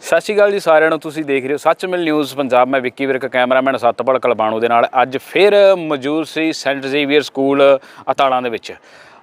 ਸਤਿ ਸ਼੍ਰੀ ਅਕਾਲ ਜੀ ਸਾਰਿਆਂ ਨੂੰ, ਤੁਸੀਂ ਦੇਖ ਰਹੇ ਹੋ ਸੱਚ ਮਿਲ ਨਿਊਜ਼ ਪੰਜਾਬ। ਮੈਂ ਵਿੱਕੀ ਵਿਰਕ, ਕੈਮਰਾਮੈਨ ਸਤਪਾਲ ਕਲਬਾਣੂ ਦੇ ਨਾਲ ਅੱਜ ਫਿਰ ਮੌਜੂਦ ਸੀ ਸੈਂਟ ਜ਼ੇਵੀਅਰ ਸਕੂਲ ਅਤਾਲਾਂ ਦੇ ਵਿੱਚ।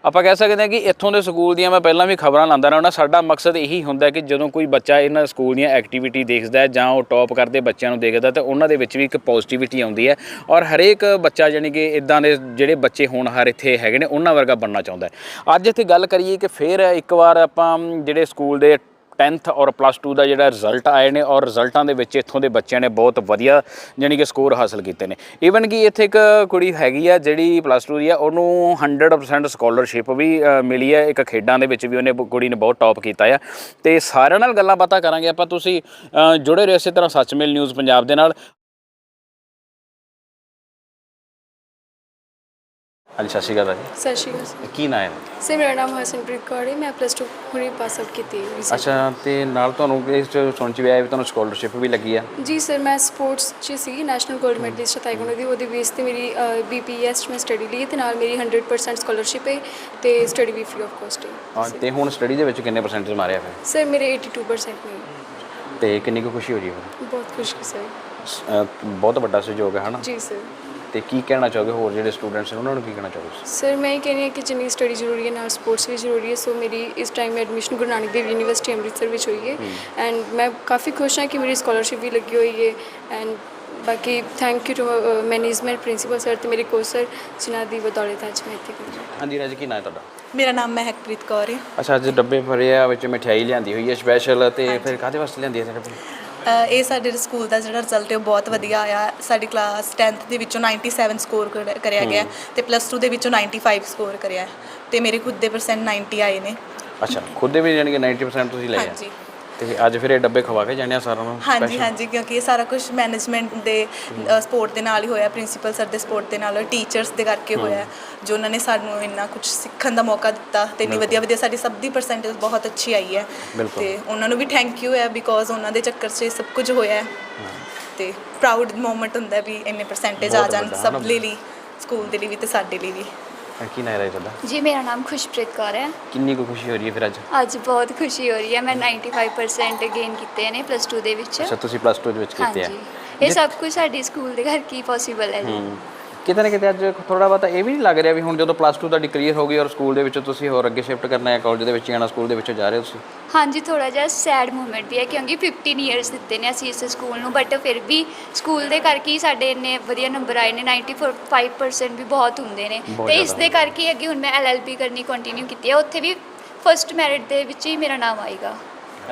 ਆਪਾਂ ਕਹਿ ਸਕਦੇ ਹਾਂ ਕਿ ਇੱਥੋਂ ਦੇ ਸਕੂਲ ਦੀਆਂ ਮੈਂ ਪਹਿਲਾਂ ਵੀ ਖਬਰਾਂ ਲਾਉਂਦਾ ਰਹਿਣਾ ਸਾਡਾ ਮਕਸਦ ਇਹੀ ਹੁੰਦਾ ਕਿ ਜਦੋਂ ਕੋਈ ਬੱਚਾ ਇਹਨਾਂ ਸਕੂਲ ਦੀਆਂ ਐਕਟੀਵਿਟੀ ਦੇਖਦਾ ਹੈ ਜਾਂ ਉਹ ਟੌਪ ਕਰਦੇ ਬੱਚਿਆਂ ਨੂੰ ਦੇਖਦਾ, ਤਾਂ ਉਹਨਾਂ ਦੇ ਵਿੱਚ ਵੀ ਇੱਕ ਪੋਜ਼ਿਟਿਵਿਟੀ ਆਉਂਦੀ ਹੈ। ਔਰ ਹਰੇਕ ਬੱਚਾ ਜਾਨੀ ਕਿ ਇਦਾਂ ਦੇ ਜਿਹੜੇ ਬੱਚੇ ਹੋਣਹਾਰ ਇੱਥੇ ਹੈਗੇ ਨੇ, ਉਹਨਾਂ ਵਰਗਾ ਬਣਨਾ ਚਾਹੁੰਦਾ ਹੈ। ਅੱਜ ਇੱਥੇ ਗੱਲ ਕਰੀਏ ਕਿ ਫਿਰ ਇੱਕ ਵਾਰ ਆਪਾਂ ਜਿਹੜੇ ਸਕੂਲ ਦੇ 10th ਔਰ ਪਲੱਸ 2 ਦਾ ਜਿਹੜਾ ਰਿਜ਼ਲਟ ਆਏ ਨੇ ਔਰ ਰਿਜ਼ਲਟਾਂ ਦੇ ਵਿੱਚ ਇੱਥੋਂ ਦੇ ਬੱਚਿਆਂ ਨੇ ਬਹੁਤ ਵਧੀਆ ਜਾਣੀ ਕਿ ਸਕੋਰ ਹਾਸਲ ਕੀਤੇ ਨੇ। ਈਵਨ ਕਿ ਇੱਥੇ ਇੱਕ ਕੁੜੀ ਹੈਗੀ ਆ ਜਿਹੜੀ ਪਲੱਸ 2 ਦੀ ਆ ਉਹਨੂੰ 100% ਸਕਾਲਰਸ਼ਿਪ ਵੀ ਮਿਲੀ ਹੈ ਇੱਕ ਖੇਡਾਂ ਦੇ ਵਿੱਚ ਵੀ ਉਹਨੇ ਕੁੜੀ ਨੇ ਬਹੁਤ ਟੌਪ ਕੀਤਾ ਆ। ਤੇ ਸਾਰਿਆਂ ਨਾਲ ਗੱਲਾਂ ਬਾਤਾਂ ਕਰਾਂਗੇ ਆਪਾਂ। ਤੁਸੀਂ ਅ, ਜੁੜੇ ਰਹੋ ਇਸੇ ਤਰ੍ਹਾਂ ਸੱਚਮੇਲ ਨਿਊਜ਼ ਪੰਜਾਬ ਦੇ ਨਾਲ। ਹਾਂਜੀ ਸਤਿ ਸ਼੍ਰੀ ਅਕਾਲ ਜੀ ਸਤਿ ਸ਼੍ਰੀ ਅਕਾਲ ਸਰ। ਕੀ ਨਾਂ ਹੈ? ਸਰ ਮੇਰਾ ਨਾਮ ਹਸਨਪ੍ਰੀਤ ਕੌਰ ਹੈ। ਮੈਂ ਪਲੱਸ 2 ਹੁਣੇ ਪਾਸ ਆਊਟ ਕੀਤੀ ਹੈ recent। ਅੱਛਾ ਤੇ ਨਾਲ ਤੁਹਾਨੂੰ ਇਸ 'ਚ ਸੁਣ ਚ ਵੀ ਆਇਆ ਵੀ ਤੁਹਾਨੂੰ ਸਕਾਲਰਸ਼ਿਪ ਵੀ ਲੱਗੀ ਆ। ਜੀ ਸਰ ਮੈਂ ਸਪੋਰਟਸ 'ਚ ਸੀ ਨੈਸ਼ਨਲ 골ਡ ਮੈਡਲਿਸਟ ਤਾਈਕਵਾਂਡੋ ਦੀ। ਉਹਦੇ ਬੇਸ ਤੇ ਮੇਰੀ ਬੀਪੀਐਸ 'ਚ ਮੈਂ ਸਟੱਡੀ ਲਈ ਤੇ ਨਾਲ ਮੇਰੀ 100% ਸਕਾਲਰਸ਼ਿਪ ਹੈ ਤੇ ਸਟੱਡੀ ਵੀ ਫ੍ਰੀ ਆਫ ਕਾਸਟ ਹੈ। ਹਾਂ ਤੇ ਹੁਣ ਸਟੱਡੀ ਦੇ ਵਿੱਚ ਕਿੰਨੇ ਪਰਸੈਂਟੇਜ ਮਾਰਿਆ ਫਿਰ? ਸਰ ਮੇਰੇ 82% ਨੇ। ਤੇ ਕਿੰਨੀ ਕੁ ਖੁਸ਼ੀ ਹੋ ਰਹੀ ਹੈ ਬਹੁਤ ਖੁਸ਼ੀ ਸਰ। ਬਹੁਤ ਵੱਡਾ ਸਹਿਯੋਗ ਹੈ ਹਨਾ? ਜੀ ਸਰ। ਤੇ ਕੀ ਕਹਿਣਾ ਚਾਹੋਗੇ? ਹੋਰ ਜਿਹੜੇ ਸਟੂਡੈਂਟਸ ਨੇ ਉਹਨਾਂ ਨੂੰ ਕੀ ਕਹਿਣਾ ਚਾਹੋਗੇ ਸਰ ਮੈਂ ਇਹ ਕਹਿੰਦੀ ਹਾਂ ਕਿ ਜਿੰਨੀ ਸਟੱਡੀ ਜ਼ਰੂਰੀ ਹੈ ਨਾਲ ਸਪੋਰਟਸ ਵੀ ਜ਼ਰੂਰੀ ਹੈ ਸੋ ਮੇਰੀ ਇਸ time admission Guru Nanak Dev university Amritsar ਵਿੱਚ ਹੋਈ ਹੈ। ਐਂਡ ਮੈਂ ਕਾਫੀ ਖੁਸ਼ ਹਾਂ ਕਿ ਮੇਰੀ ਸਕਾਲਰਸ਼ਿਪ ਵੀ ਲੱਗੀ ਹੋਈ ਹੈ। ਐਂਡ ਬਾਕੀ thank you to management principal sir ਤੇ ਮੇਰੇ ਕੋਚ ਸਰ ਜਿਨ੍ਹਾਂ ਦੀ ਬਦੌਲਤ ਅੱਜ ਮੈਂ ਇੱਥੇ ਪਹੁੰਚੀ ਹਾਂਜੀ ਰਾਜ ਕੀ ਨਾਂ ਹੈ ਤੁਹਾਡਾ? ਮੇਰਾ ਨਾਮ ਮਹਿਕਪ੍ਰੀਤ ਕੌਰ ਹੈ। ਅੱਛਾ ਅੱਜ ਡੱਬੇ ਭਰੇ ਆ ਵਿੱਚ ਮਠਿਆਈ ਲਿਆਂਦੀ ਹੋਈ ਹੈ ਸਪੈਸ਼ਲ ਤੇ ਫਿਰ ਕਾਹਦੇ ਵਾਸਤੇ ਲਿਆਂਦੀ ਹੈ ਡੱਬੇ? ਅ, ਇਹ ਸਾਡੇ ਸਕੂਲ ਦਾ ਜਿਹੜਾ ਰਿਜ਼ਲਟ ਹੈ ਉਹ ਬਹੁਤ ਵਧੀਆ ਆਇਆ। ਸਾਡੀ ਕਲਾਸ 10th ਦੇ ਵਿੱਚੋਂ 97 ਸਕੋਰ ਕਰਿਆ ਗਿਆ ਤੇ ਪਲੱਸ 2 ਦੇ ਵਿੱਚੋਂ 95 ਸਕੋਰ ਕਰਿਆ। ਤੇ ਮੇਰੇ ਖੁਦ ਦੇ ਪਰਸੈਂਟ 90 ਆਏ ਨੇ। ਅੱਛਾ ਖੁਦ ਦੇ ਵੀ ਜਾਣੀ ਕਿ 90% ਤੁਸੀਂ ਲਏ ਆ? ਹਾਂਜੀ। ਤੇ ਅੱਜ ਫਿਰ ਇਹ ਡੱਬੇ ਖਵਾ ਕੇ ਜਾਣੇ ਆ ਸਾਰਿਆਂ ਨੂੰ ਹਾਂਜੀ? ਹਾਂਜੀ ਕਿਉਂਕਿ ਇਹ ਸਾਰਾ ਕੁਝ ਮੈਨੇਜਮੈਂਟ ਦੇ ਸਪੋਰਟ ਦੇ ਨਾਲ ਹੀ ਹੋਇਆ ਪ੍ਰਿੰਸੀਪਲ ਸਰ ਦੇ ਸਪੋਰਟ ਦੇ ਨਾਲ ਟੀਚਰਸ ਦੇ ਕਰਕੇ ਹੋਇਆ ਜੋ ਉਹਨਾਂ ਨੇ ਸਾਨੂੰ ਇੰਨਾ ਕੁਝ ਸਿੱਖਣ ਦਾ ਮੌਕਾ ਦਿੱਤਾ ਤੇ ਇੰਨੀ ਵਧੀਆ ਵਧੀਆ ਸਾਡੀ ਸਭ ਦੀ ਪਰਸੈਂਟੇਜ ਬਹੁਤ ਅੱਛੀ ਆਈ ਹੈ। ਤੇ ਉਹਨਾਂ ਨੂੰ ਵੀ ਥੈਂਕ ਯੂ ਹੈ ਬਿਕੋਜ਼ ਉਹਨਾਂ ਦੇ ਚੱਕਰ 'ਚ ਸਭ ਕੁਝ ਹੋਇਆ ਹੈ ਤੇ ਪ੍ਰਾਊਡ ਮੂਮੈਂਟ ਹੁੰਦਾ ਵੀ ਇੰਨੇ ਪਰਸੈਂਟੇਜ ਆ ਜਾਣ ਸਭ? ਲਈ ਲਈ ਸਕੂਲ ਦੇ ਲਈ ਵੀ ਤੇ ਸਾਡੇ ਲਈ ਵੀ ਕੀ ਨਾਂ ਹੈ ਤੁਹਾਡਾ? ਜੀ ਮੇਰਾ ਨਾਮ ਖੁਸ਼ਪ੍ਰੀਤ ਕੌਰ ਹੈ। ਕਿੰਨੀ ਕੁ ਖੁਸ਼ੀ ਹੋ ਰਹੀ ਹੈ ਫਿਰ ਅੱਜ? ਅੱਜ ਬਹੁਤ ਖੁਸ਼ੀ ਹੋ ਰਹੀ ਹੈ। ਮੈਂ 95% ਗੇਨ ਕੀਤੇ ਨੇ ਪਲੱਸ 2 ਦੇ ਵਿੱਚ। ਅੱਛਾ ਤੁਸੀਂ ਪਲੱਸ 2 ਦੇ ਵਿੱਚ ਕੀਤੇ ਆ। ਹਾਂਜੀ। ਇਹ ਸਭ ਕੁਝ ਸਾਡੇ ਸਕੂਲ ਦੇ ਕਰਕੇ ਪੋਸੀਬਲ ਹੈ ਜੀ। ਹੂੰ। ਕਿਤੇ ਨਾ ਕਿਤੇ ਅੱਜ ਥੋੜਾ ਬਹੁਤਾ ਇਹ ਵੀ ਨਹੀਂ ਲੱਗ ਰਿਹਾ ਵੀ ਹੁਣ ਜਦੋਂ ਪਲੱਸ 2 ਤੁਹਾਡੀ ਕਲੀਅਰ ਹੋ ਗਈ ਔਰ ਸਕੂਲ ਦੇ ਵਿੱਚੋਂ ਤੁਸੀਂ ਹੋਰ ਅੱਗੇ ਸ਼ਿਫਟ ਕਰਨਾ ਹੈ ਕਾਲਜ ਦੇ ਵਿੱਚ ਜਾਣਾ ਸਕੂਲ ਦੇ ਵਿੱਚੋਂ ਜਾ ਰਹੇ ਹੋ ਤੁਸੀਂ? ਹਾਂਜੀ ਥੋੜਾ ਜਿਹਾ ਸੈਡ ਮੂਮੈਂਟ ਵੀ ਹੈ ਕਿਉਂਕਿ 15 ਇਅਰਸ ਦਿੱਤੇ ਨੇ ਅਸੀਂ ਇਸ ਸਕੂਲ ਨੂੰ ਬਟ ਫਿਰ ਵੀ ਸਕੂਲ ਦੇ ਕਰਕੇ ਹੀ ਸਾਡੇ ਇੰਨੇ ਵਧੀਆ ਨੰਬਰ ਆਏ ਨੇ 94% ਵੀ ਬਹੁਤ ਹੁੰਦੇ ਨੇ। ਬਹੁਤ ਤੇ ਇਸ ਜ਼ਿਆਦਾ ਦੇ ਕਰਕੇ ਅੱਗੇ ਹੁਣ ਮੈਂ ਐਲਐਲਬੀ ਕਰਨੀ ਕੰਟੀਨਿਊ ਕੀਤੀ ਹੈ। ਉੱਥੇ ਵੀ ਫਰਸਟ ਮੈਰਿਟ ਦੇ ਵਿੱਚ ਹੀ ਮੇਰਾ ਨਾਮ ਆਏਗਾ।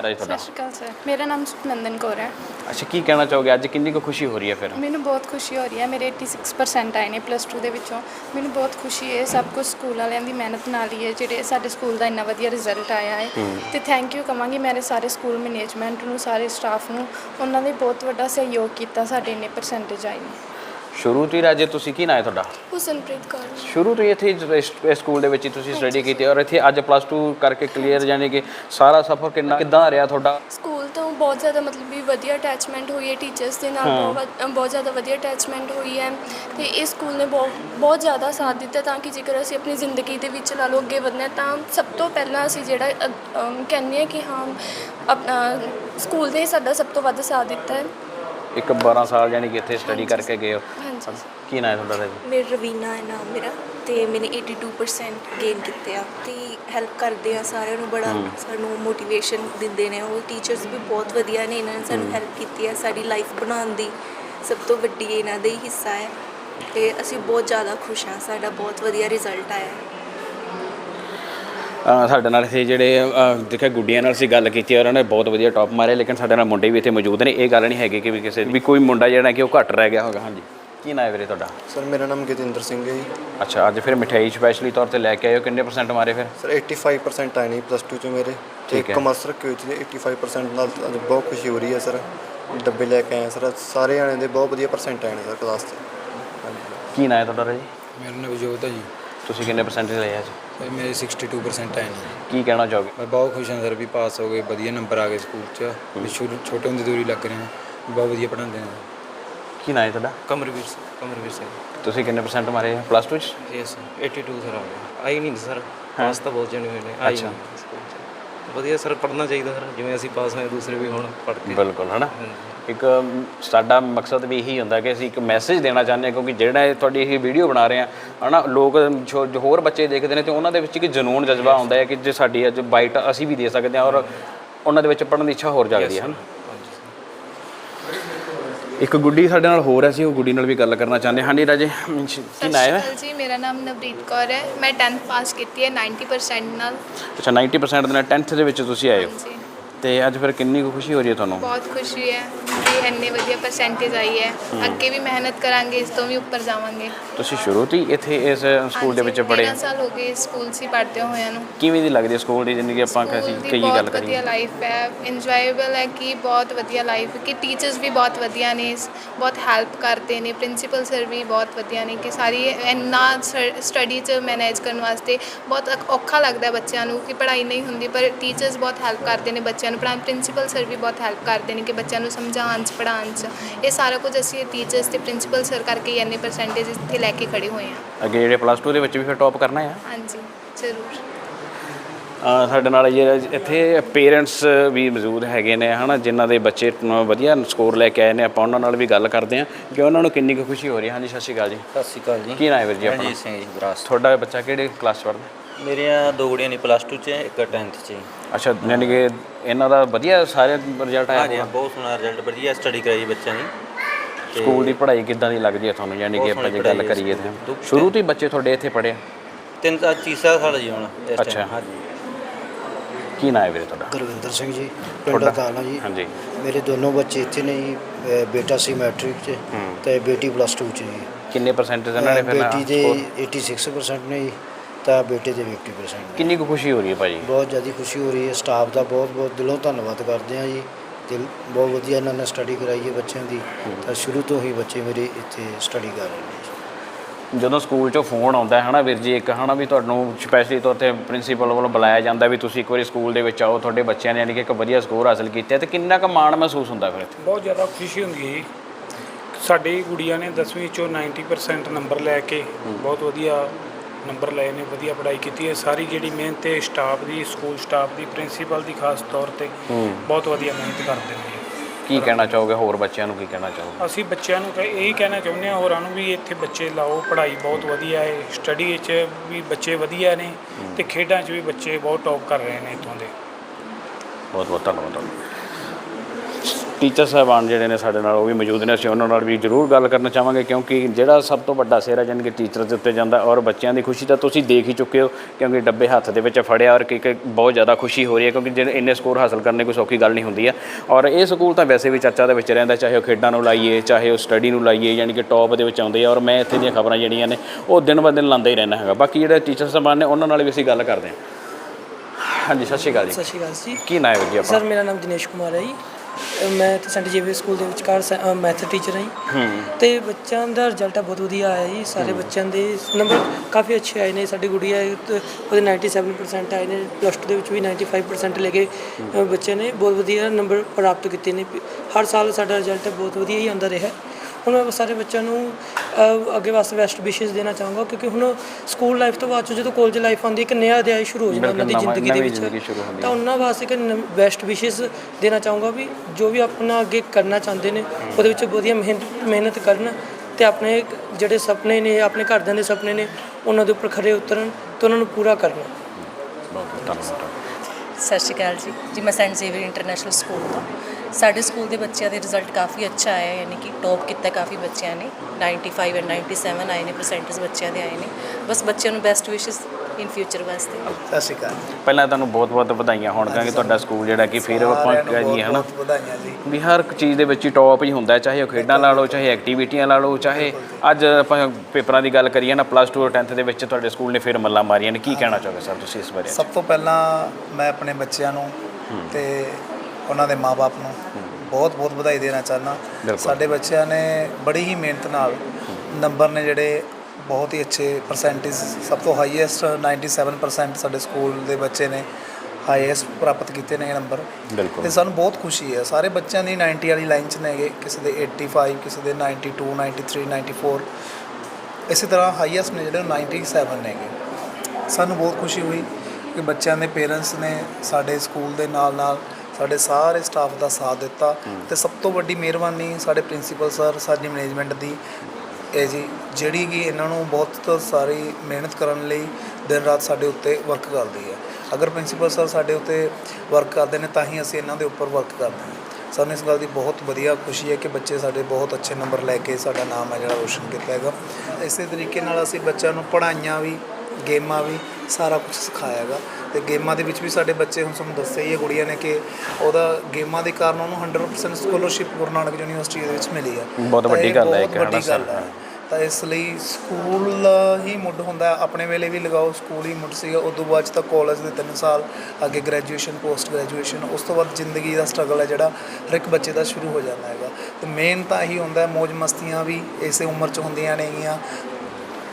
ਰਾਜ ਸਤਿ ਤੁਹਾਡਾ। ਸ਼੍ਰੀ ਅਕਾਲ ਸਰ। ਮੇਰਾ ਨਾਮ ਸੁਖਨੰਦਨ ਕੌਰ ਹੈ। ਅੱਛਾ ਕੀ ਕਹਿਣਾ ਚਾਹੋਗੇ? ਅੱਜ ਕਿੰਨੀ ਕੁ ਖੁਸ਼ੀ ਹੋ ਰਹੀ ਹੈ ਫਿਰ? ਮੈਨੂੰ ਬਹੁਤ ਖੁਸ਼ੀ ਹੋ ਰਹੀ ਹੈ। ਮੇਰੇ 86% ਆਏ ਨੇ ਪਲੱਸ 2 ਦੇ ਵਿੱਚੋਂ। ਮੈਨੂੰ ਬਹੁਤ ਖੁਸ਼ੀ ਹੈ। ਸਭ ਕੁਝ ਸਕੂਲ ਵਾਲਿਆਂ ਦੀ ਮਿਹਨਤ ਨਾਲ ਹੀ ਹੈ। ਜਿਹੜੇ ਸਾਡੇ ਸਕੂਲ ਦਾ ਇੰਨਾ ਵਧੀਆ ਰਿਜ਼ਲਟ ਆਇਆ ਹੈ। ਤੇ ਥੈਂਕ ਯੂ ਕਵਾਂਗੀ ਮੇਰੇ ਸਾਰੇ ਸਕੂਲ ਮੈਨੇਜਮੈਂਟ ਨੂੰ ਸਾਰੇ ਸਟਾਫ ਨੂੰ। ਉਹਨਾਂ ਨੇ ਬਹੁਤ ਵੱਡਾ ਸਹਿਯੋਗ ਕੀਤਾ ਸਾਡੇ ਇੰਨੇ ਪਰਸੈਂਟੇਜ ਆਏ ਨੇ। ਸ਼ੁਰੂ ਤੋਂ ਹੀ ਰਾਜੇ ਤੁਸੀਂ ਕੀ ਨਾਂ ਹੈ ਤੁਹਾਡਾ? ਹੁਸਨਪ੍ਰੀਤ ਕੌਰ। ਸ਼ੁਰੂ ਤੋਂ ਹੀ ਇੱਥੇ ਇਸ- ਇਸ ਇਸ ਸਕੂਲ ਦੇ ਵਿੱਚ ਹੀ ਤੁਸੀਂ ਸਟੱਡੀ ਕੀਤੀ ਔਰ ਇੱਥੇ ਅੱਜ ਪਲੱਸ 2 ਕਰਕੇ ਕਲੀਅਰ ਯਾਨੀ ਕਿ ਸਾਰਾ ਸਫ਼ਰ ਕਿੰਨਾ ਕਿੱਦਾਂ ਰਿਹਾ ਤੁਹਾਡਾ? ਸਕੂਲ ਤੋਂ ਬਹੁਤ ਜ਼ਿਆਦਾ ਮਤਲਬ ਵੀ ਵਧੀਆ ਅਟੈਚਮੈਂਟ ਹੋਈ ਹੈ ਟੀਚਰਸ ਦੇ ਨਾਲ ਬਹੁਤ ਵਧ- ਬਹੁਤ ਜ਼ਿਆਦਾ ਵਧੀਆ ਅਟੈਚਮੈਂਟ ਹੋਈ ਹੈ ਤੇ ਇਸ ਸਕੂਲ ਨੇ ਬਹੁਤ ਬਹੁਤ ਜ਼ਿਆਦਾ ਸਾਥ ਦਿੱਤਾ ਤਾਂ ਕਿ ਜੇਕਰ ਅਸੀਂ ਆਪਣੀ ਜ਼ਿੰਦਗੀ ਦੇ ਵਿੱਚ ਲਾ ਲਓ ਅੱਗੇ ਵਧਣਾ ਹੈ ਤਾਂ ਸਭ ਤੋਂ ਪਹਿਲਾਂ ਅਸੀਂ ਜਿਹੜਾ ਅ- ਅਮ ਕਹਿੰਦੇ ਹਾਂ ਕਿ ਹਾਂ ਆਪਣਾ ਸਕੂਲ ਨੇ ਸਾਡਾ ਸਭ ਤੋਂ ਵੱਧ ਸਾਥ ਦਿੱਤਾ ਹੈ। ਇੱਕ 12 ਸਾਲ ਯਾਨੀ ਕਿ ਇੱਥੇ ਸਟੱਡੀ ਕਰਕੇ ਗਏ ਹੋ। ਕੀ ਨਾਂ ਹੈ ਤੁਹਾਡਾ ਰਾਜੇ ਮੇਰਾ ਰਵੀਨਾ ਹੈ ਨਾਮ ਮੇਰਾ ਤੇ ਮੈਨੇ 82% ਗੇਨ ਕੀਤੇ ਆ ਤੇ ਹੈਲਪ ਕਰਦੇ ਆ ਸਾਰਿਆਂ ਨੂੰ ਬੜਾ ਸਾਨੂੰ ਮੋਟੀਵੇਸ਼ਨ ਦਿੰਦੇ ਨੇ। ਉਹ ਟੀਚਰਸ ਵੀ ਬਹੁਤ ਵਧੀਆ ਨੇ ਇਹਨਾਂ ਨੇ ਸਾਨੂੰ ਹੈਲਪ ਕੀਤੀ ਹੈ ਸਾਡੀ ਲਾਈਫ ਬਣਾਉਣ ਦੀ। ਸਭ ਤੋਂ ਵੱਡੀ ਇਹਨਾਂ ਦਾ ਹੀ ਹਿੱਸਾ ਹੈ ਤੇ ਅਸੀਂ ਬਹੁਤ ਜ਼ਿਆਦਾ ਖੁਸ਼ ਹਾਂ। ਸਾਡਾ ਬਹੁਤ ਵਧੀਆ ਰਿਜ਼ਲਟ ਆਇਆ ਹੈ। ਸਾਡੇ ਨਾਲ ਇੱਥੇ ਜਿਹੜੇ ਦੇਖਿਆ ਗੁੱਡੀਆਂ ਨਾਲ ਅਸੀਂ ਗੱਲ ਕੀਤੀ ਉਹਨਾਂ ਨੇ ਬਹੁਤ ਵਧੀਆ ਟੌਪ ਮਾਰਿਆ ਲੇਕਿਨ ਸਾਡੇ ਨਾਲ ਮੁੰਡੇ ਵੀ ਇੱਥੇ ਮੌਜੂਦ ਨੇ। ਇਹ ਗੱਲ ਨਹੀਂ ਹੈਗੀ ਕਿ ਵੀ ਕਿਸੇ ਵੀ ਕੋਈ ਮੁੰਡਾ ਜਿਹੜਾ ਕਿ ਉਹ ਘੱਟ ਰਹਿ ਗਿਆ ਹੋਗਾ ਹਾਂਜੀ। ਕੀ ਨਾਂ ਹੈ ਵੀਰੇ ਤੁਹਾਡਾ? ਸਰ ਮੇਰਾ ਨਾਮ ਗਜਿੰਦਰ ਸਿੰਘ ਹੈ ਜੀ। ਅੱਛਾ ਅੱਜ ਫਿਰ ਮਠਿਆਈ ਸਪੈਸ਼ਲੀ ਤੌਰ ਤੇ ਲੈ ਕੇ ਆਏ ਹੋ ਕਿੰਨੇ ਪਰਸੈਂਟ ਮਾਰੇ ਫਿਰ? ਸਰ 85% ਆਏ ਨੇ ਪਲੱਸ 2 ਚ ਮੇਰੇ। ਤੇ ਠੀਕ ਹੈ। ਕਮਰਸ ਰੱਖੇ ਹੋਏ ਸੀ 85% ਨਾਲ ਅੱਜ ਬਹੁਤ ਖੁਸ਼ੀ ਹੋ ਰਹੀ ਹੈ ਸਰ। ਡੱਬੇ ਲੈ ਕੇ ਆਏ ਹਾਂ ਸਰ ਸਾਰੇ ਆਣੇ ਦੇ ਬਹੁਤ ਵਧੀਆ ਪਰਸੈਂਟ ਆਏ ਨੇ ਸਰ ਕਲਾਸ 'ਚ। ਕੀ ਨਾਂ ਹੈ ਤੁਹਾਡਾ ਰਾਜੀ? ਮੇਰਾ ਨਾਮ ਵਿਜੋਤ ਹੈ ਜੀ। ਤੁਸੀਂ ਕਿੰਨੇ ਪਰਸੈਂਟੇਜ ਲਏ ਅੱਜ? ਸਰ ਮੇਰੇ 62% ਆਏ ਨੇ। ਕੀ ਕਹਿਣਾ ਚਾਹੋਗੇ? ਮੈਂ ਬਹੁਤ ਖੁਸ਼ ਹਾਂ ਸਰ ਵੀ ਪਾਸ ਹੋ ਗਏ ਵਧੀਆ ਨੰਬਰ ਆ ਗਏ ਸਕੂਲ 'ਚ। ਵੀ ਛੋਟੇ ਹੁੰਦੇ ਦੂਰੀ ਲੱਗ ਰਹੇ ਹਾਂ ਬਹੁਤ ਵਧੀਆ ਪੜ੍ਹਾਉਂਦੇ ਨੇ। ਕੀ ਨਾਂ ਹੈ ਤੁਹਾਡਾ? ਕਮਰਵੀਰ ਸਿੰਘ ਕਮਰਵੀਰ ਸਿੰਘ। ਤੁਸੀਂ ਕਿੰਨੇ ਪਰਸੈਂਟ ਮਾਰੇ ਪਲੱਸ 2 ਚ? ਯੈਸ 82 ਸਰ ਆ ਆਈ ਨਹੀਂ ਸਰ ਪਾਸ ਤਾਂ ਬਹੁਤ ਜਣੇ ਹੋਏ ਨੇ। ਆਈ ਅੱਛਾ। ਨਹੀਂ। ਵਧੀਆ ਸਰ ਪੜ੍ਹਨਾ ਚਾਹੀਦਾ ਸਰ ਜਿਵੇਂ ਅਸੀਂ ਪਾਸ ਹੋਏ ਦੂਸਰੇ ਵੀ ਹੁਣ ਪੜ੍ਹ ਕੇ। ਬਿਲਕੁਲ ਹਨਾ? ਇੱਕ ਅਮ, ਸਾਡਾ ਮਕਸਦ ਵੀ ਇਹੀ ਹੁੰਦਾ ਕਿ ਅਸੀਂ ਇੱਕ ਮੈਸੇਜ ਦੇਣਾ ਚਾਹੁੰਦੇ ਹਾਂ ਕਿਉਂਕਿ ਜਿਹੜਾ ਇਹ ਤੁਹਾਡੀ ਇਹ ਵੀਡੀਓ ਬਣਾ ਰਹੇ ਆ ਹਨਾ ਲੋਕ ਜੋ ਜੋ ਹੋਰ ਬੱਚੇ ਦੇਖਦੇ ਨੇ ਤੇ ਉਹਨਾਂ ਦੇ ਵਿੱਚ ਇੱਕ ਜਨੂਨ ਜਜ਼ਬਾ ਆਉਂਦਾ ਹੈ ਕਿ ਜੇ ਸਾਡੀ ਅੱਜ ਬਾਈਟ ਅਸੀਂ ਵੀ ਦੇ ਸਕਦੇ ਹਾਂ ਔਰ ਉਹਨਾਂ ਦੇ ਵਿੱਚ ਪੜ੍ਹਨ ਦੀ ਇੱਛਾ ਹੋਰ ਜਾਗਦੀ ਹੈ ਹਨਾ? ਇੱਕ ਗੁੱਡੀ ਸਾਡੇ ਨਾਲ ਹੋਰ ਹੈ ਸੀ ਉਹ ਗੁੱਡੀ ਨਾਲ ਵੀ ਗੱਲ ਕਰਨਾ ਚਾਹੁੰਦੇ ਹਾਂ। ਹਾਂਜੀ ਰਾਜੇ ਕੀ ਸਤਿ ਨਾਂ ਸ਼੍ਰੀ ਹੈ ਅਕਾਲ ਜੀ ਮੇਰਾ ਨਾਮ ਨਵਰੀਤ ਕੌਰ ਹੈ। ਮੈਂ 10th ਪਾਸ ਕੀਤੀ ਹੈ 90% ਨਾਲ। ਅੱਛਾ 90% ਦੇ ਨਾਲ 10th ਦੇ ਵਿੱਚ ਤੁਸੀਂ ਆਏ ਹੋ। ਹਾਂਜੀ। ਤੇ ਅੱਜ ਫਿਰ ਕਿੰਨੀ ਕੁ ਖੁਸ਼ੀ ਹੋ ਰਹੀ ਹੈ ਤੁਹਾਨੂੰ? ਬਹੁਤ ਖੁਸ਼ੀ ਹੈ। ਕਿ ਇੰਨੇ ਵਧੀਆ ਪਰਸੈਂਟੇਜ ਆਈ ਹੈ। ਅੱਗੇ ਵੀ ਮਿਹਨਤ ਕਰਾਂਗੇ ਇਸ ਤੋਂ ਵੀ ਉੱਪਰ ਜਾਵਾਂਗੇ। ਤੁਸੀਂ ਸ਼ੁਰੂ ਤੋਂ ਹੀ ਇੱਥੇ ਇਸ ਸਕੂਲ ਦੇ ਵਿੱਚ ਪੜ੍ਹੇ 13 ਸਾਲ ਹੋ ਗਏ ਸਕੂਲ 'ਚ ਹੀ ਪੜ੍ਹਦੇ ਹੋਇਆਂ ਨੂੰ। ਕਿਵੇਂ ਦੀ ਲੱਗਦੀ ਹੈ ਸਕੂਲ ਦੀ ਜ਼ਿੰਦਗੀ? ਆਪਾਂ ਕਹੀ ਕਈ ਗੱਲ ਕਰੀਏ। ਵਧੀਆ ਲਾਈਫ ਹੈ। ਇੰਜੋਏਬਲ ਹੈ ਕਿ ਬਹੁਤ ਵਧੀਆ ਲਾਈਫ ਕਿ ਟੀਚਰਸ ਵੀ ਬਹੁਤ ਵਧੀਆ ਨੇ ਬਹੁਤ ਹੈਲਪ ਕਰਦੇ ਨੇ ਪ੍ਰਿੰਸੀਪਲ ਸਰ ਵੀ ਬਹੁਤ ਵਧੀਆ ਨੇ ਕਿ ਸਾਰੀ ਇੰਨਾ ਸਟੱਡੀ 'ਚ ਮੈਨੇਜ ਕਰਨ ਵਾਸਤੇ ਬਹੁਤ ਔਖ- ਲੱਗਦਾ ਬੱਚਿਆਂ ਨੂੰ ਕਿ ਪੜ੍ਹਾਈ ਨਹੀਂ ਹੁੰਦੀ ਪਰ ਟੀਚਰਸ ਬਹੁਤ ਹੈਲਪ ਕਰਦੇ ਨੇ ਬੱਚਿਆਂ ਨੂੰ ਪੜ੍ਹਾਉਣ ਪ੍ਰਿੰਸੀਪਲ ਸਰ ਵੀ ਬਹੁਤ ਹੈਲਪ ਕਰਦੇ ਨੇ ਕਿ ਬੱਚਿਆਂ ਨੂੰ ਸਮਝਾਉਣ 'ਚ ਪੜ੍ਹਾਉਣ 'ਚ। ਇਹ ਸਾਰਾ ਕੁਝ ਅਸੀਂ ਟੀਚਰਸ ਤੇ ਪ੍ਰਿੰਸੀਪਲ ਸਰ ਕਰਕੇ ਹੀ ਇੰਨੇ ਪਰਸੈਂਟੇਜ ਇੱਥੇ ਲੈ ਕੇ ਖੜੇ ਹੋਏ ਹਾਂ। ਅੱਗੇ ਜਿਹੜੇ ਪਲੱਸ 2 ਦੇ ਵਿੱਚ ਵੀ ਫਿਰ ਟੌਪ ਕਰਨਾ ਹੈ ਹਾਂਜੀ ਜ਼ਰੂਰ। ਅਹ ਸਾਡੇ ਨਾਲ ਇਹ ਇੱਥੇ ਪੇਰੈਂਟਸ ਵੀ ਮੌਜੂਦ ਹੈਗੇ ਨੇ ਹਨਾ ਜਿਨ੍ਹਾਂ ਦੇ ਬੱਚੇ ਵਧੀਆ ਸਕੋਰ ਲੈ ਕੇ ਆਏ ਨੇ ਆਪਾਂ ਉਹਨਾਂ ਨਾਲ ਵੀ ਗੱਲ ਕਰਦੇ ਹਾਂ। ਕਿ ਉਹਨਾਂ ਨੂੰ ਕਿੰਨੀ ਕੁ ਖੁਸ਼ੀ ਹੋ ਰਹੀ ਹੈ? ਹਾਂਜੀ ਸਤਿ ਸ਼੍ਰੀ ਅਕਾਲ ਜੀ। ਸਤਿ ਸ਼੍ਰੀ ਅਕਾਲ ਜੀ। ਕੀ ਨਾਮ ਹੈ ਵੀਰ ਜੀ ਆਪਣਾ? ਰਣਜੀਤ ਸਿੰਘ ਜੀ ਬਰਾਸ ਤੁਹਾਡਾ ਬੱਚਾ ਕਿਹੜੇ ਕਲਾਸ ਪੜ੍ਹਦਾ? ਮੇਰੀਆਂ ਦੋ ਕੁੜੀਆਂ ਨੇ ਪਲੱਸ 2 ਚ ਇੱਕ 10th ਚ ਜੀ। ਅੱਛਾ ਯਾਨੀ ਕਿ ਇਹਨਾਂ ਦਾ ਵਧੀਆ ਸਾਰੇ ਰਿਜ਼ਲਟ ਆਇਆ ਹਾਂਜੀ? ਹਾਂ, ਬਹੁਤ ਸੋਹਣਾ ਰਿਜ਼ਲਟ ਵਧੀਆ ਸਟੱਡੀ ਕਰਾਈ ਬੱਚਿਆਂ ਦੀ ਸਕੂਲ ਦੀ ਪੜ੍ਹਾਈ ਕਿੱਦਾਂ ਦੀ ਲੱਗਦੀ ਹੈ ਤੁਹਾਨੂੰ ਯਾਨੀ ਕਿ ਆਪਾਂ ਜੇ ਗੱਲ ਕਰੀਏ। ਤਾਂ ਸ਼ੁਰੂ ਤੋਂ ਹੀ ਬੱਚੇ ਤੁਹਾਡੇ ਇੱਥੇ ਪੜ੍ਹੇ? ਤਿੰਨ ਤਾਂ ਤੀਸਰਾ ਸਾਲ ਜੀ ਹੁਣ ਇਸ ਅੱਛਾ। ਟਾਈਮ ਹਾਂਜੀ ਕੀ ਨਾਮ ਹੈ ਵੀਰੇ ਤੁਹਾਡਾ ਗੁਰਵਿੰਦਰ ਸਿੰਘ ਜੀ? ਪਿੰਡ ਦਾਣਾ ਜੀ ਹਾਂਜੀ ਮੇਰੇ ਦੋਨੋਂ ਬੱਚੇ ਇੱਥੇ ਨੇ ਜੀ ਬੇਟਾ ਸੀ ਮੈਟ੍ਰਿਕ 'ਚ ਤੇ ਬੇਟੀ ਪਲੱਸ 2 'ਚ ਜੀ ਕਿੰਨੇ ਪਰਸੈਂਟੇਜ ਇਹਨਾਂ ਨੇ ਫਿਰ ਬੇਟੀ ਦੇ score? 86% ਨੇ ਜੀ ਤਾਂ ਬੇਟੇ ਦੇ 50% ਨੇ ਕਿੰਨੀ ਕੁ ਖੁਸ਼ੀ ਹੋ ਰਹੀ ਹੈ ਭਾਜੀ? ਬਹੁਤ ਜ਼ਿਆਦਾ ਖੁਸ਼ੀ ਹੋ ਰਹੀ ਹੈ। ਸਟਾਫ ਦਾ ਬਹੁਤ ਬਹੁਤ ਦਿਲੋਂ ਧੰਨਵਾਦ ਕਰਦੇ ਹਾਂ ਜੀ। ਦਿਲ ਬਹੁਤ ਵਧੀਆ ਇਹਨਾਂ ਨੇ ਸਟੱਡੀ ਕਰਾਈ ਹੈ ਬੱਚਿਆਂ ਦੀ। ਤਾਂ ਸ਼ੁਰੂ ਤੋਂ ਹੀ ਬੱਚੇ ਮੇਰੇ ਇੱਥੇ ਸਟੱਡੀ ਕਰ ਰਹੇ ਨੇ। ਜਦੋਂ ਸਕੂਲ ਚੋਂ ਫੋਨ ਆਉਂਦਾ ਹੈ ਹਨਾ ਵੀਰ ਜੀ ਇੱਕ ਹਨਾ ਵੀ ਤੁਹਾਨੂੰ ਸਪੈਸ਼ਲੀ ਤੌਰ ਤੇ ਪ੍ਰਿੰਸੀਪਲ ਵੱਲੋਂ ਬੁਲਾਇਆ ਜਾਂਦਾ ਵੀ ਤੁਸੀਂ ਇੱਕ ਵਾਰੀ ਸਕੂਲ ਦੇ ਵਿੱਚ ਆਓ ਤੁਹਾਡੇ ਬੱਚਿਆਂ ਨੇ ਯਾਨੀ ਕਿ ਇੱਕ ਵਧੀਆ ਸਕੋਰ ਹਾਸਲ ਕੀਤਾ ਹੈ ਤੇ ਕਿੰਨਾ ਕੁ ਮਾਣ ਮਹਿਸੂਸ ਹੁੰਦਾ ਫਿਰ ਇੱਥੇ? ਬਹੁਤ ਜ਼ਿਆਦਾ ਖੁਸ਼ੀ ਹੁੰਦੀ ਹੈ ਜੀ। ਸਾਡੀ ਗੁੜੀਆ ਨੇ 10ਵੀਂ ਚੋਂ 90% ਨੰਬਰ ਲੈ ਕੇ ਬਹੁਤ ਵਧੀਆ ਨੰਬਰ ਲਏ ਨੇ ਵਧੀਆ ਪੜ੍ਹਾਈ ਕੀਤੀ ਹੈ। ਸਾਰੀ ਜਿਹੜੀ ਮਿਹਨਤ ਹੈ ਸਟਾਫ ਦੀ ਸਕੂਲ ਸਟਾਫ ਦੀ ਪ੍ਰਿੰਸੀਪਲ ਦੀ ਖਾਸ ਤੌਰ ਤੇ ਬਹੁਤ ਵਧੀਆ ਮਿਹਨਤ ਕਰਦੇ ਨੇ। ਕੀ ਕਹਿਣਾ ਚਾਹੋਗੇ? ਹੋਰ ਬੱਚਿਆਂ ਨੂੰ ਕੀ ਕਹਿਣਾ ਚਾਹੋਗੇ? ਅਸੀਂ ਬੱਚਿਆਂ ਨੂੰ ਕਹੇ ਇਹ ਕਹਿਣਾ ਚਾਹੁੰਦੇ ਹਾਂ ਹੋਰਾਂ ਨੂੰ ਵੀ ਇੱਥੇ ਬੱਚੇ ਲਾਓ ਪੜ੍ਹਾਈ ਬਹੁਤ ਵਧੀਆ ਹੈ। ਸਟੱਡੀ ਵਿੱਚ ਵੀ ਬੱਚੇ ਵਧੀਆ ਨੇ ਤੇ ਖੇਡਾਂ 'ਚ ਵੀ ਬੱਚੇ ਬਹੁਤ ਟੌਪ ਕਰ ਰਹੇ ਨੇ ਇੱਥੋਂ ਦੇ। ਬਹੁਤ ਬਹੁਤ ਧੰਨਵਾਦ। ਤੁਹਾਡਾ ਟੀਚਰ ਸਾਹਿਬਾਨ ਜਿਹੜੇ ਨੇ ਸਾਡੇ ਨਾਲ ਉਹ ਵੀ ਮੌਜੂਦ ਨੇ ਅਸੀਂ ਉਹਨਾਂ ਨਾਲ ਵੀ ਜ਼ਰੂਰ ਗੱਲ ਕਰਨਾ ਚਾਹਾਂਗੇ ਕਿਉਂਕਿ ਜਿਹੜਾ ਸਭ ਤੋਂ ਵੱਡਾ ਸਿਰ ਹੈ ਜਾਣੀ ਕਿ ਟੀਚਰ ਦੇ ਉੱਤੇ ਜਾਂਦਾ ਔਰ ਬੱਚਿਆਂ ਦੀ ਖੁਸ਼ੀ ਤਾਂ ਤੁਸੀਂ ਦੇਖ ਹੀ ਚੁੱਕੇ ਹੋ ਕਿਉਂਕਿ ਡੱਬੇ ਹੱਥ ਦੇ ਵਿੱਚ ਫੜਿਆ ਔਰ ਕਿ ਬਹੁਤ ਜ਼ਿਆਦਾ ਖੁਸ਼ੀ ਹੋ ਰਹੀ ਹੈ ਕਿਉਂਕਿ ਜਿਹੜੇ ਇੰਨੇ ਸਕੋਰ ਹਾਸਲ ਕਰਨੇ ਕੋਈ ਸੌਖੀ ਗੱਲ ਨਹੀਂ ਹੁੰਦੀ ਹੈ ਔਰ ਇਹ ਸਕੂਲ ਤਾਂ ਵੈਸੇ ਵੀ ਚਰਚਾ ਦੇ ਵਿੱਚ ਰਹਿੰਦਾ ਚਾਹੇ ਉਹ ਖੇਡਾਂ ਨੂੰ ਲਾਈਏ ਚਾਹੇ ਉਹ ਸਟੱਡੀ ਨੂੰ ਲਾਈਏ ਯਾਨੀ ਕਿ ਟੌਪ ਦੇ ਵਿੱਚ ਆਉਂਦੇ ਆ ਔਰ ਮੈਂ ਇੱਥੇ ਦੀਆਂ ਖਬਰਾਂ ਜਿਹੜੀਆਂ ਨੇ ਉਹ ਦਿਨ ਬ ਦਿਨ ਲਾਉਂਦਾ ਹੀ ਰਹਿਣਾ ਹੈਗਾ। ਬਾਕੀ ਜਿਹੜੇ ਟੀਚਰ ਸਾਹਿਬਾਨ ਨੇ ਉਹਨਾਂ ਨਾਲ ਵੀ ਅਸੀਂ ਗੱਲ ਕਰਦੇ ਹਾਂ। ਹਾਂਜੀ ਸਤਿ ਸ਼੍ਰੀ ਅਕਾਲ ਜੀ। ਸਤਿ ਸ਼੍ਰੀ ਅਕਾਲ ਜੀ। ਕੀ ਨਾਮ ਹੈ ਜੀ ਆਪਣਾ? ਸਰ ਮੇਰਾ ਨਾਮ ਦਿਨੇਸ਼ ਕੁਮਾਰ ਹੈ ਜੀ। ਮੈਂ ਇੱਥੇ ਸੈਂਟ ਜੇਵੀਅਰ ਸਕੂਲ ਦੇ ਵਿਚਕਾਰ ਮੈਥ ਟੀਚਰ ਹਾਂ ਤੇ ਬੱਚਿਆਂ ਦਾ ਰਿਜ਼ਲਟ ਬਹੁਤ ਵਧੀਆ ਆਇਆ ਜੀ। ਸਾਰੇ ਬੱਚਿਆਂ ਦੇ ਨੰਬਰ ਕਾਫੀ ਅੱਛੇ ਆਏ ਨੇ। ਸਾਡੀ ਗੁੜੀਆ ਉਹਦੇ 97% ਆਏ ਨੇ। ਪਲੱਸ 2 ਦੇ ਵਿੱਚ ਵੀ 95% ਲੈ ਕੇ ਬੱਚੇ ਨੇ ਬਹੁਤ ਵਧੀਆ ਨੰਬਰ ਪ੍ਰਾਪਤ ਕੀਤੇ ਨੇ। ਹਰ ਸਾਲ ਸਾਡਾ ਰਿਜ਼ਲਟ ਬਹੁਤ ਵਧੀਆ ਹੀ ਆਉਂਦਾ ਰਿਹਾ। ਹੁਣ ਮੈਂ ਸਾਰੇ ਬੱਚਿਆਂ ਨੂੰ ਅੱਗੇ ਵਾਸਤੇ ਬੈਸਟ ਵਿਸ਼ੇਸ ਦੇਣਾ ਚਾਹੂੰਗਾ ਕਿਉਂਕਿ ਹੁਣ ਸਕੂਲ ਲਾਈਫ ਤੋਂ ਬਾਅਦ ਜਦੋਂ ਕਾਲਜ ਲਾਈਫ ਆਉਂਦੀ ਇੱਕ ਨਵਾਂ ਅਧਿਆਇ ਸ਼ੁਰੂ ਹੋ ਜਾਂਦਾ ਉਹਨਾਂ ਦੀ ਜ਼ਿੰਦਗੀ ਦੇ ਵਿੱਚ। ਤਾਂ। ਉਹਨਾਂ ਵਾਸਤੇ ਇੱਕ ਬੈਸਟ ਵਿਸ਼ੇਸ ਦੇਣਾ ਚਾਹੂੰਗਾ ਵੀ ਜੋ ਵੀ ਆਪਣਾ ਅੱਗੇ ਕਰਨਾ ਚਾਹੁੰਦੇ ਨੇ ਉਹਦੇ ਵਿੱਚ ਵਧੀਆ ਮਿਹਨਤ ਮਿਹਨਤ ਕਰਨ ਤੇ ਆਪਣੇ ਜਿਹੜੇ ਸੁਪਨੇ ਨੇ ਆਪਣੇ ਘਰਦਿਆਂ ਦੇ ਸੁਪਨੇ ਨੇ ਉਹਨਾਂ ਦੇ ਉੱਪਰ ਖਰੇ ਉਤਰਨ ਤੇ ਉਹਨਾਂ ਨੂੰ ਪੂਰਾ ਕਰਨ। ਬਹੁਤ ਬਹੁਤ ਧੰਨਵਾਦ। ਸਤਿ ਸ਼੍ਰੀ ਅਕਾਲ ਜੀ। ਜੀ, ਮੈਂ ਸੈਂਟ ਜ਼ੇਵੀਅਰ ਇੰਟਰਨੈਸ਼ਨਲ ਸਕੂਲ ਤੋਂ। ਸਾਡੇ ਸਕੂਲ ਦੇ ਬੱਚਿਆਂ ਦੇ ਰਿਜ਼ਲਟ ਕਾਫੀ ਅੱਛਾ ਆਇਆ, ਯਾਨੀ ਕਿ ਟੌਪ ਕੀਤਾ ਕਾਫੀ ਬੱਚਿਆਂ ਨੇ। 95 ਐਂਡ 97 ਆਏ ਨੇ ਪਰਸੈਂਟੇਜ ਬੱਚਿਆਂ ਦੇ ਆਏ ਨੇ। ਬਸ ਬੱਚਿਆਂ ਨੂੰ ਬੈਸਟ ਵਿਸ਼ੇਸ ਇਨ ਫਿਊਚਰ ਵਾਸਤੇ। ਸਤਿ ਸ਼੍ਰੀ ਅਕਾਲ ਪਹਿਲਾਂ ਤੁਹਾਨੂੰ ਬਹੁਤ ਬਹੁਤ ਵਧਾਈਆਂ ਹੋਣ ਕਿ ਤੁਹਾਡਾ ਸਕੂਲ ਜਿਹੜਾ ਕਿ ਫਿਰ ਆਪਾਂ ਕਹੀਏ ਹਨਾ? ਵਧਾਈਆਂ ਜੀ। ਵੀ ਹਰ ਇੱਕ ਚੀਜ਼ ਦੇ ਵਿੱਚ ਹੀ ਟੌਪ ਹੀ ਹੁੰਦਾ ਹੈ, ਚਾਹੇ ਉਹ ਖੇਡਾਂ ਲਾ ਲਓ ਚਾਹੇ ਐਕਟੀਵਿਟੀਆਂ ਲਾ ਲਓ ਚਾਹੇ ਅੱਜ ਆਪਾਂ ਪੇਪਰਾਂ ਦੀ ਗੱਲ ਕਰੀਏ ਨਾ ਪਲੱਸ 2 ਔਰ 10th ਦੇ ਵਿੱਚ ਤੁਹਾਡੇ ਸਕੂਲ ਨੇ ਫਿਰ ਮੱਲਾਂ ਮਾਰੀਆਂ ਨੇ। ਕੀ ਕਹਿਣਾ ਚਾਹੋਗੇ ਸਰ ਤੁਸੀਂ ਇਸ ਬਾਰੇ ਸਭ ਤੋਂ ਪਹਿਲਾਂ ਮੈਂ ਆਪਣੇ ਬੱਚਿਆਂ ਨੂੰ ਤੇ ਉਹਨਾਂ ਦੇ ਮਾਪੇ ਨੂੰ ਬਹੁਤ ਬਹੁਤ ਵਧਾਈ ਦੇਣਾ ਚਾਹੁੰਦਾ। ਸਾਡੇ ਬੱਚਿਆਂ ਨੇ ਬੜੀ ਹੀ ਮਿਹਨਤ ਨਾਲ ਨੰਬਰ ਨੇ ਜਿਹੜੇ ਬਹੁਤ ਹੀ ਅੱਛੇ ਪਰਸੈਂਟੇਜ ਸਭ ਤੋਂ ਹਾਈਐਸਟ 97% ਸਾਡੇ ਸਕੂਲ ਦੇ ਬੱਚੇ ਨੇ ਹਾਈਐਸਟ ਪ੍ਰਾਪਤ ਕੀਤੇ ਨੇ ਨੰਬਰ ਬਿਲਕੁਲ। ਤੇ ਸਾਨੂੰ ਬਹੁਤ ਖੁਸ਼ੀ ਹੈ ਸਾਰੇ ਬੱਚਿਆਂ ਦੀ 90 ਵਾਲੀ ਲਾਈਨ 'ਚ ਨੇਗੇ ਕਿਸੇ ਦੇ 85 ਕਿਸੇ ਦੇ 92 93 94 ਇਸੇ ਤਰ੍ਹਾਂ ਹਾਈਐਸਟ ਨੇ ਜਿਹੜੇ ਉਹ 97 ਨੇਗੇ ਸਾਨੂੰ ਬਹੁਤ ਖੁਸ਼ੀ ਹੋਈ ਕਿ ਬੱਚਿਆਂ ਦੇ ਪੇਰੈਂਟਸ ਨੇ ਸਾਡੇ ਸਕੂਲ ਦੇ ਨਾਲ ਨਾਲ ਸਾਡੇ ਸਾਰੇ ਸਟਾਫ ਦਾ ਸਾਥ ਦਿੱਤਾ। ਤੇ ਸਭ ਤੋਂ ਵੱਡੀ ਮਿਹਰਬਾਨੀ ਸਾਡੇ ਪ੍ਰਿੰਸੀਪਲ ਸਰ ਸਾਡੀ ਮੈਨੇਜਮੈਂਟ ਦੀ। ਇਹ ਜੀ, ਜਿਹੜੀ ਕਿ ਇਹਨਾਂ ਨੂੰ ਬਹੁਤ ਸਾਰੀ ਮਿਹਨਤ ਕਰਨ ਲਈ ਦਿਨ ਰਾਤ ਸਾਡੇ ਉੱਤੇ ਵਰਕ ਕਰਦੀ ਹੈ। ਅਗਰ ਪ੍ਰਿੰਸੀਪਲ ਸਰ ਸਾਡੇ ਉੱਤੇ ਵਰਕ ਕਰਦੇ ਨੇ, ਤਾਂ ਹੀ ਅਸੀਂ ਇਹਨਾਂ ਦੇ ਉੱਪਰ ਵਰਕ ਕਰਦੇ ਹਾਂ। ਸਾਨੂੰ ਇਸ ਗੱਲ ਦੀ ਬਹੁਤ ਵਧੀਆ ਖੁਸ਼ੀ ਹੈ ਕਿ ਬੱਚੇ ਸਾਡੇ ਬਹੁਤ ਅੱਛੇ ਨੰਬਰ ਲੈ ਕੇ ਸਾਡਾ ਨਾਮ ਹੈ ਜਿਹੜਾ ਰੋਸ਼ਨ ਕੀਤਾ ਹੈਗਾ। ਇਸੇ ਤਰੀਕੇ ਨਾਲ ਅਸੀਂ ਬੱਚਿਆਂ ਨੂੰ ਪੜ੍ਹਾਈਆਂ ਵੀ, ਗੇਮਾਂ ਵੀ, ਸਾਰਾ ਕੁਝ ਸਿਖਾਇਆ ਹੈਗਾ। ਤੇ ਗੇਮਾਂ ਦੇ ਵਿੱਚ ਵੀ ਸਾਡੇ ਬੱਚੇ ਹੁਣ ਤੁਹਾਨੂੰ ਦੱਸਿਆ ਹੀ ਹੈ ਗੁੜੀਆ ਨੇ ਕਿ ਉਹਦਾ ਗੇਮਾਂ ਦੇ ਕਾਰਨ ਉਹਨੂੰ 100% ਸਕਾਲਰਸ਼ਿਪ ਗੁਰੂ ਨਾਨਕ ਯੂਨੀਵਰਸਿਟੀ ਦੇ ਵਿੱਚ ਮਿਲੀ ਹੈ ਬਹੁਤ ਵੱਡੀ ਗੱਲ ਹੈ ਇੱਕ, ਵੱਡੀ? ਗੱਲ ਹੈ ਤਾਂ ਇਸ ਲਈ ਸਕੂਲ ਹੀ ਮੁੱਢ ਹੁੰਦਾ। ਆਪਣੇ ਵੇਲੇ ਵੀ ਲਗਾਓ ਸਕੂਲ ਹੀ ਮੁੱਢ ਸੀਗਾ। ਉਸ ਤੋਂ ਬਾਅਦ ਤਾਂ ਕਾਲਜ ਦੇ 3 ਸਾਲ ਅੱਗੇ ਗ੍ਰੈਜੂਏਸ਼ਨ ਪੋਸਟ ਗ੍ਰੈਜੂਏਸ਼ਨ ਉਸ ਤੋਂ ਬਾਅਦ ਜ਼ਿੰਦਗੀ ਦਾ ਸਟਰਗਲ ਹੈ ਜਿਹੜਾ ਹਰ ਇੱਕ ਬੱਚੇ ਦਾ ਸ਼ੁਰੂ ਹੋ ਜਾਂਦਾ ਹੈਗਾ। ਤੇ ਮੇਨ ਤਾਂ ਇਹੀ ਹੁੰਦਾ ਮौज ਮਸਤੀਆਂ ਵੀ ਇਸੇ ਉਮਰ 'ਚ ਹੁੰਦੀਆਂ ਨੇਗੀਆਂ।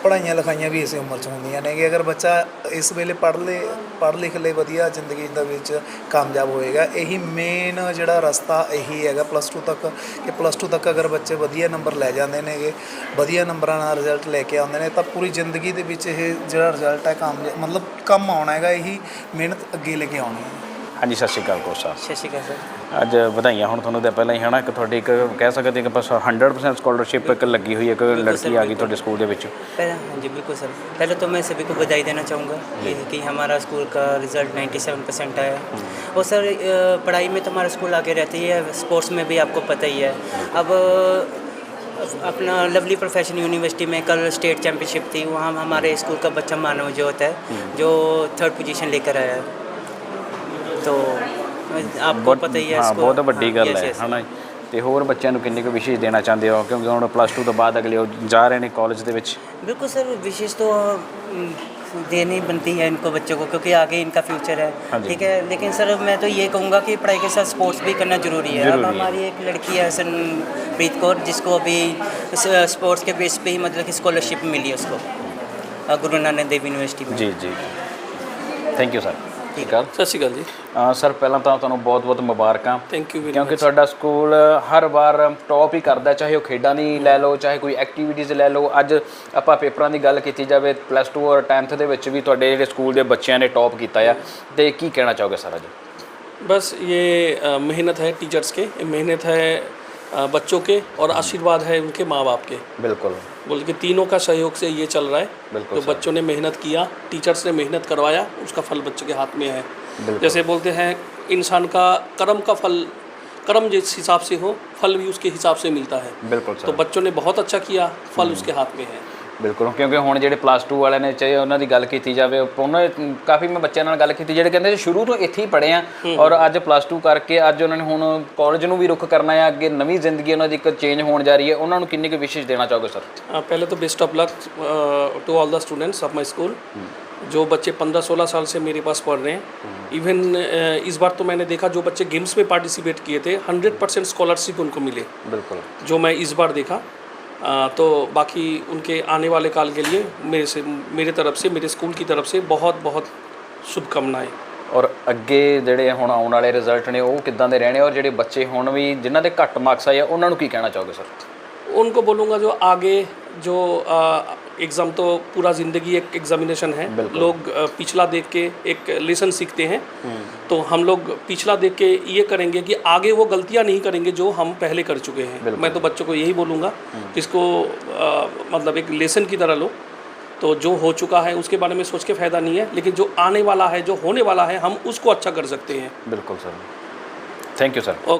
ਪੜ੍ਹਾਈਆਂ ਲਿਖਾਈਆਂ ਵੀ ਇਸੇ ਉਮਰ 'ਚ ਹੁੰਦੀਆਂ ਨੇ ਕਿ ਅਗਰ ਬੱਚਾ ਇਸ ਵੇਲੇ ਪੜ੍ਹ ਲੇ, ਪੜ੍ਹ ਲਿਖ ਲੇ ਵਧੀਆ ਜ਼ਿੰਦਗੀ ਦੇ ਵਿੱਚ ਕਾਮਯਾਬ ਹੋਏਗਾ, ਇਹੀ ਮੇਨ ਜਿਹੜਾ ਰਸਤਾ ਇਹੀ ਹੈਗਾ ਪਲੱਸ 2 ਤੱਕ ਕਿ ਪਲੱਸ 2 ਤੱਕ ਅਗਰ ਬੱਚੇ ਵਧੀਆ ਨੰਬਰ ਲੈ ਜਾਂਦੇ ਨੇਗੇ, ਵਧੀਆ ਨੰਬਰਾਂ ਨਾਲ ਰਿਜ਼ਲਟ ਲੈ ਕੇ ਆਉਂਦੇ ਨੇ, ਤਾਂ ਪੂਰੀ ਜ਼ਿੰਦਗੀ ਦੇ ਵਿੱਚ ਇਹ ਜਿਹੜਾ ਰਿਜ਼ਲਟ ਹੈ ਕਾਮਯਾਬ ਮਤਲਬ ਕੰਮ ਆਉਣਾ ਹੈਗਾ, ਇਹੀ ਮਿਹਨਤ ਅੱਗੇ ਲੈ ਕੇ ਆਉਣੀ ਹੈ। ਹਾਂਜੀ ਸਤਿ ਸ਼੍ਰੀ ਅਕਾਲ ਕੋਚ ਸਾਹਿਬ ਸਤਿ ਸ਼੍ਰੀ ਅਕਾਲ ਸਰ ਅੱਜ ਵਧਾਈਆਂ ਹੁਣ ਤੁਹਾਨੂੰ ਤੇ ਪਹਿਲਾਂ ਹੀ ਹਨਾ ਕਿ ਤੁਹਾਡੀ ਇੱਕ ਕਹਿ ਸਕਦੇ ਕਿ ਬਸ 100% ਸਕਾਲਰਸ਼ਿਪ ਇੱਕ ਲੱਗੀ ਹੋਈ ਹੈ ਇੱਕ ਲੜਕੀ ਆ ਗਈ ਤੁਹਾਡੇ ਸਕੂਲ ਦੇ ਵਿੱਚ पहले हाँ जी बिल्कुल सर पहले तो मैं सभी को बधाई देना चाहूँगा कि, कि हमारा स्कूल का रिज़ल्ट 97 परसेंट आया और सर अ, पढ़ाई में तो हमारा स्कूल आगे रहती है स्पोर्ट्स में भी आपको पता ही है अब अ, अपना लवली प्रोफेशन यूनिवर्सिटी में कल स्टेट चैम्पियनशिप थी वहाँ हमारे स्कूल का बच्चा मानव जोत है जो थर्ड पोजीशन लेकर आया है तो आपको ਬਹੁਤ पता ही है ਹਾਂ इसको ਬਹੁਤ ਵੱਡੀ हाँ, ਗੱਲ yes, ਹੈ yes। ਹਨਾ ਤੇ ਹੋਰ ਬੱਚਿਆਂ ਨੂੰ ਕਿੰਨੀ ਕੁ ਵਿਸ਼ੇਸ਼ ਦੇਣਾ ਚਾਹੁੰਦੇ ਹੋ ਕਿਉਂਕਿ ਹੁਣ ਪਲੱਸ 2 ਤੋਂ ਬਾਅਦ ਅਗਲੇ ਉਹ ਜਾ ਰਹੇ ਨੇ ਕਾਲਜ ਦੇ ਵਿੱਚ बिल्कुल सर विशेष तो अम, देनी बनती है इनको बच्चों को क्योंकि आगे इनका फ्यूचर हाँ है जी। ठीक है लेकिन सर मैं तो ये कहूँगा कि पढ़ाई के साथ स्पोर्ट्स भी करना जरूरी है अब जरूरी है। हमारी एक लड़की है सनप्रीत कौर जिसको अभी स्पोर्ट्स के बेस पे ही मतलब कि स्कॉलरशिप मिली है उसको अ, गुरु नानक देव यूनिवर्सिटी में ਜੀ ਜੀ ਥੈਂਕ ਯੂ ਸਰ ਠੀਕ ਆ ਸਤਿ ਸ਼੍ਰੀ ਅਕਾਲ ਜੀ ਸਰ ਪਹਿਲਾਂ ਤਾਂ ਤੁਹਾਨੂੰ ਬਹੁਤ ਬਹੁਤ ਮੁਬਾਰਕਾਂ ਥੈਂਕ ਯੂ ਵੈਰੀ ਕਿਉਂਕਿ ਤੁਹਾਡਾ ਸਕੂਲ ਹਰ ਵਾਰ ਟੌਪ ਹੀ ਕਰਦਾ ਚਾਹੇ ਉਹ ਖੇਡਾਂ ਦੀ ਲੈ ਲਓ ਚਾਹੇ ਕੋਈ ਐਕਟੀਵਿਟੀਜ਼ ਲੈ ਲਓ ਅੱਜ ਆਪਾਂ ਪੇਪਰਾਂ ਦੀ ਗੱਲ ਕੀਤੀ ਜਾਵੇ ਪਲੱਸ 2 ਔਰ 10th ਦੇ ਵਿੱਚ ਵੀ ਤੁਹਾਡੇ ਜਿਹੜੇ ਸਕੂਲ ਦੇ ਬੱਚਿਆਂ ਨੇ ਟੌਪ ਕੀਤਾ ਆ ਤੇ ਕੀ ਕਹਿਣਾ ਚਾਹੋਗੇ ਸਰ ਅੱਜ बस ये अ, मेहनत है टीचर्स के ये मेहनत है अ, बच्चों के और आशीर्वाद है उनके माँ बाप के। बिल्कुल। बोल के तीनों का सहयोग से ये चल रहा है। तो बच्चों ने मेहनत किया टीचर्स ने मेहनत करवाया उसका फल बच्चों के हाथ में है। जैसे बोलते हैं इंसान का कर्म का फल कर्म जिस हिसाब से हो फल भी उसके हिसाब से मिलता है। बिल्कुल तो बच्चों ने बहुत अच्छा किया फल हम्म। उसके हाथ में है। ਬਿਲਕੁਲ ਕਿਉਂਕਿ ਹੁਣ ਜਿਹੜੇ ਪਲੱਸ 2 ਵਾਲਿਆਂ ਨੇ ਚਾਹੇ ਉਹਨਾਂ ਦੀ ਗੱਲ ਕੀਤੀ ਜਾਵੇ ਉਹਨਾਂ ਕਾਫੀ ਮੈਂ ਬੱਚਿਆਂ ਨਾਲ ਗੱਲ ਕੀਤੀ ਜਿਹੜੇ ਕਹਿੰਦੇ ਸ਼ੁਰੂ ਤੋਂ ਇੱਥੇ ਹੀ ਪੜ੍ਹੇ ਆ ਔਰ ਅੱਜ ਪਲੱਸ 2 ਕਰਕੇ ਅੱਜ ਉਹਨਾਂ ਨੇ ਹੁਣ ਕਾਲਜ ਨੂੰ ਵੀ ਰੁਖ ਕਰਨਾ ਹੈ ਅੱਗੇ ਨਵੀਂ ਜ਼ਿੰਦਗੀ ਉਹਨਾਂ ਦੀ ਇੱਕ ਚੇਂਜ ਹੋਣ ਜਾ ਰਹੀ ਹੈ ਉਹਨਾਂ ਨੂੰ ਕਿੰਨੀ ਕੁ ਵਿਸ਼ੇਸ਼ ਦੇਣਾ ਚਾਹੋਗੇ ਸਰ ਪਹਿਲੇ ਤਾਂ best of luck to all the students of my school जो बच्चे 15-16 साल से मेरे पास पढ़ रहे हैं इवन इस बार तो मैंने देखा जो बच्चे गेम्स में पार्टिसिपेट किए थे 100 परसेंट स्कॉलरशिप उनको मिले बिल्कुल जो मैं इस बार देखा तो बाकी उनके आने वाले काल के लिए मेरे से मेरे तरफ से मेरे स्कूल की तरफ से बहुत बहुत शुभकामनाएं ਔਰ ਅੱਗੇ ਜਿਹੜੇ ਹੁਣ ਆਉਣ ਵਾਲੇ ਰਿਜ਼ਲਟ ਨੇ ਉਹ ਕਿੱਦਾਂ ਦੇ ਰਹਿਣੇ ਔਰ ਜਿਹੜੇ ਬੱਚੇ ਹੁਣ ਵੀ ਜਿਨ੍ਹਾਂ ਦੇ ਘੱਟ ਮਾਰਕਸ ਆਏ ਆ ਉਹਨਾਂ ਨੂੰ ਕੀ ਕਹਿਣਾ ਚਾਹੋਗੇ ਸਰ उनको बोलूँगा जो आगे जो एग्ज़ाम तो पूरा ज़िंदगी एक एग्ज़ामिनेशन है। लोग पिछला देख के एक लेसन सीखते हैं। तो हम लोग पिछला देख के ये करेंगे कि आगे वो गलतियाँ नहीं करेंगे जो हम पहले कर चुके हैं। मैं तो बच्चों को यही बोलूँगा इसको आ, मतलब एक लेसन की तरह लो। तो जो हो चुका है उसके बारे में सोच के फ़ायदा नहीं है लेकिन जो आने वाला है जो होने वाला है हम उसको अच्छा कर सकते हैं। बिल्कुल sir. Thank you sir okay